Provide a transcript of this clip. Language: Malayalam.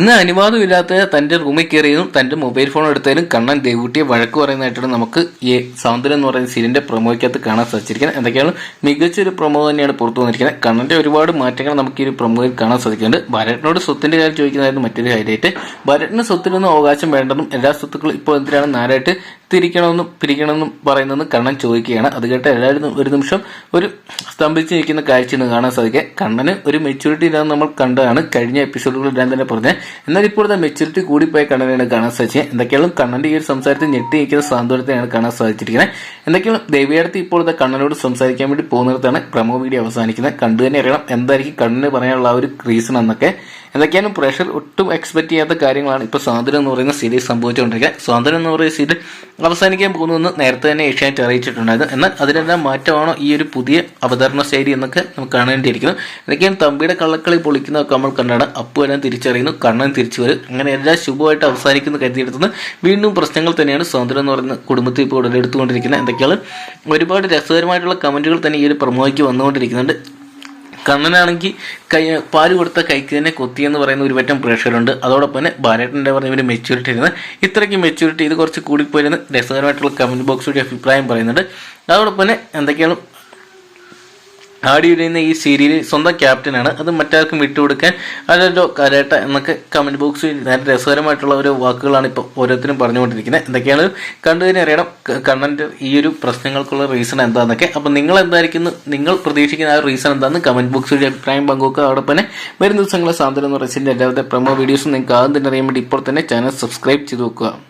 ഇന്ന് അനുവാദമില്ലാത്ത തന്റെ റൂമിൽ കയറിയതും തന്റെ മൊബൈൽ ഫോൺ എടുത്തതിനും കണ്ണൻ ദേവൂട്ടിയെ വഴക്ക് പറയുന്നതായിട്ടാണ് നമുക്ക് ഈ സൗന്ദര്യം എന്ന് പറയുന്ന സീരിയലിന്റെ പ്രൊമോയ്ക്കകത്ത് കാണാൻ സാധിച്ചിരിക്കുന്നത്. എന്തൊക്കെയാണ്? മികച്ചൊരു പ്രൊമോ തന്നെയാണ് പുറത്തു വന്നിരിക്കുന്നത്. കണ്ണന്റെ ഒരുപാട് മാറ്റങ്ങൾ നമുക്ക് ഈ പ്രൊമോയിൽ കാണാൻ സാധിക്കുന്നുണ്ട്. ഭരട്ടിനോട് സ്വത്തിന്റെ കാര്യം ചോദിക്കുന്നതായിരുന്നു മറ്റൊരു ഹൈലൈറ്റ് ഭരതന് സ്വത്തിനൊന്നും അവകാശം വേണ്ടെന്നും എല്ലാ സ്വത്തുക്കളും ഇപ്പോൾ എന്തിനാണ് നാരായിട്ട് തിരിക്കണമെന്നും പിരിക്കണമെന്നും പറയുന്നതെന്ന് കണ്ണൻ ചോദിക്കുകയാണ്. അത് കേട്ട എല്ലാവരും ഒരു നിമിഷം ഒരു സ്തംഭിച്ച് നിൽക്കുന്ന കാഴ്ചയാണ് കാണാൻ സാധിക്കുക. കണ്ണന് ഒരു മെച്യൂരിറ്റി ഇല്ലാന്ന് നമ്മൾ കണ്ടതാണ് കഴിഞ്ഞ എപ്പിസോഡുകളിൽ ഞാൻ തന്നെ പറഞ്ഞത്. എന്നാൽ ഇപ്പോഴത്തെ മെച്യൂരിറ്റി കൂടിപ്പോയ കണ്ണനെയാണ് കാണാൻ സാധിച്ചത്. എന്തൊക്കെയാണ് കണ്ണന്റെ ഈ ഒരു സംസാരത്തിൽ ഞെട്ടി നിൽക്കുന്ന സാന്ത്വനത്തെയാണ് കാണാൻ സാധിച്ചിരിക്കുന്നത്. എന്തൊക്കെയാണ് ദേവിയടുത്ത് ഇപ്പോഴത്തെ കണ്ണനോട് സംസാരിക്കാൻ വേണ്ടി പോകുന്നിടത്താണ് പ്രമോ വീഡിയോ അവസാനിക്കുന്നത്. കണ്ടു തന്നെ അറിയണം എന്തായിരിക്കും കണ്ണിന് പറയാനുള്ള ആ ഒരു റീസൺ എന്നൊക്കെ. എന്തൊക്കെയാണ് പ്രഷർ ഒട്ടും എക്സ്പെക്ട് ചെയ്യാത്ത കാര്യങ്ങളാണ് ഇപ്പോൾ സ്വാതന്ത്ര്യം എന്ന് പറയുന്ന സീരീസ് സംഭവിച്ചുകൊണ്ടിരിക്കുക സ്വാതന്ത്ര്യം എന്ന് പറയുന്ന സീരിയൽ അവസാനിക്കാൻ പോകുന്നുവെന്ന് നേരത്തെ തന്നെ ഏഷ്യാനെറ്റ് അറിയിച്ചിട്ടുണ്ടായിരുന്നു. എന്നാൽ അതിനെല്ലാം മാറ്റമാണോ ഈ ഒരു പുതിയ അവതരണ ശൈലി എന്നൊക്കെ നമുക്ക് കാണേണ്ടിയിരിക്കുന്നു എന്തൊക്കെയാണ് തമ്പിയുടെ കള്ളക്കളി പൊളിക്കുന്നതൊക്കെ നമ്മൾ കണ്ടാണ്. അപ്പു എല്ലാം തിരിച്ചറിയുന്നു കണ്ണൻ തിരിച്ചു വരും. അങ്ങനെ എല്ലാം ശുഭമായിട്ട് അവസാനിക്കുന്ന കരുതിയെടുത്തുനിന്ന് വീണ്ടും പ്രശ്നങ്ങൾ തന്നെയാണ്. സ്വാതന്ത്ര്യം എന്ന് പറയുന്ന കുടുംബത്തിൽ ഇപ്പോൾ ഉടലെടുത്തുകൊണ്ടിരിക്കുന്നത്. എന്തൊക്കെയാണ്? ഒരുപാട് രസകരമായിട്ടുള്ള കമന്റുകൾ തന്നെ ഈ ഒരു പ്രമോയ്ക്ക് വന്നുകൊണ്ടിരിക്കുന്നുണ്ട്. കണ്ണനാണെങ്കിൽ കൈ പാൽ കൊടുത്ത കൈക്ക് തന്നെ കൊത്തി എന്ന് പറയുന്ന ഒരു പറ്റം പ്രഷറുണ്ട് അതോടൊപ്പം തന്നെ ബാലേട്ടന്റെ പറഞ്ഞ ഒരു മെച്യൂരിറ്റി ഇരുന്ന് ഇത്രയ്ക്ക് മെച്യൂരിറ്റി ഇത് കുറച്ച് കൂടിപ്പോയിരുന്ന. രസകരമായിട്ടുള്ള കമന്റ് ബോക്സിലൂടെ അഭിപ്രായം പറയുന്നുണ്ട്. അതോടൊപ്പം തന്നെ എന്തൊക്കെയാണ് ആടി വരുന്ന ഈ സീരിയലിൽ സ്വന്തം ക്യാപ്റ്റനാണ് അത് മറ്റാർക്കും വിട്ടുകൊടുക്കാൻ അല്ലല്ലോ കരേട്ട എന്നൊക്കെ കമന്റ് ബോക്സിൽ നല്ല രസകരമായിട്ടുള്ള ഒരു വാക്കുകളാണ് ഇപ്പോൾ ഓരോരുത്തരും പറഞ്ഞുകൊണ്ടിരിക്കുന്നത്. എന്തൊക്കെയാണ്? കണ്ടു തന്നെ അറിയണം. ക- കണ്ണന്റെ ഈ ഒരു പ്രശ്നങ്ങൾക്കുള്ള റീസൺ എന്താണെന്നൊക്കെ അപ്പം നിങ്ങൾ എന്തായിരിക്കും നിങ്ങൾ പ്രതീക്ഷിക്കുന്ന ആ റീസൺ എന്താണെന്ന് ബോക്സ് വഴി അഭിപ്രായം പങ്കുവെക്കുക. അവിടെ തന്നെ വരും ദിവസങ്ങളെ സാന്ത്വനം എന്ന് പറയുന്നത് എല്ലാവരുടെ പ്രൊമോ വീഡിയോസും നിങ്ങൾക്ക് ആദ്യം തന്നെ അറിയാൻ വേണ്ടി ഇപ്പോൾ തന്നെ ചാനൽ സബ്സ്ക്രൈബ് ചെയ്ത് വെക്കുക.